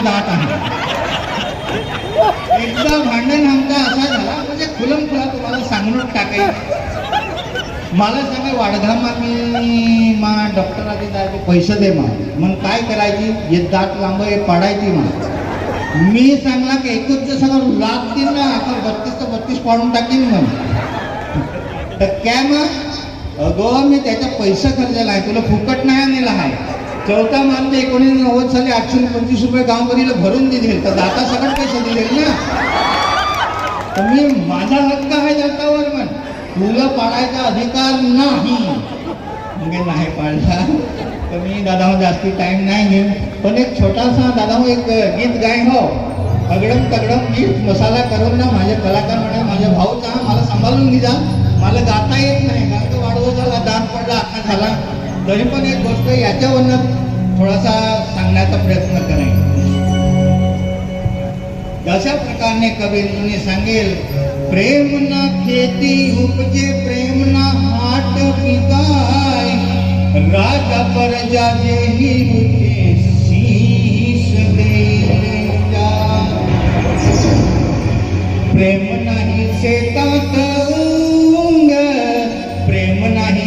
माझं जात आहे. एकदा भांडण आमचा असा झाला म्हणजे खुलम खुला तुम्हाला सांगून टाकायचं. मला सांगा वाढधामा मी मा डॉक्टराचे जायचे पैसे दे मा मग काय करायची? हे दात लांब हे पाडायची मा मी सांगला की एकच सगळं लागतील ना आता बत्तीस तर बत्तीस पाडून टाकीन मग तर काय मग अगो मी त्याचा पैसा खर्चला आहे तुला फुकट नाही आणलेला आहे. चौथा मार्च एकोणीस नव्वद साली आठशे पंचवीस रुपये गावभरीला भरून दिले. तर दाता सगळं पैसे दिले ना? तर मी माझा हक्क आहे दातावर पण. तुला पाळायचा अधिकार नाही. म्हणजे नाही पाळला तर मी दादा जास्ती टाइम नाही घेऊ पण एक छोटासा दादा एक गीत गाय हो. अगडम तगडम गीत मसाला करून ना माझे कलाकार म्हणे माझ्या भाऊचा मला सांभाळून घे मला गाता येत नाही. कारण तो वाढवत झाला दान पडला अख्खा झाला. तरी पण एक गोष्ट याच्यावरनं थोडासा सांगण्याचा प्रयत्न करेन. जशा प्रकारने कवींनी सांगेल प्रेम ना खेती उपजे प्रेम ना हाट पिताय राजा परजा देही मुझे दे प्रेम नाही शेतात प्रेम नाही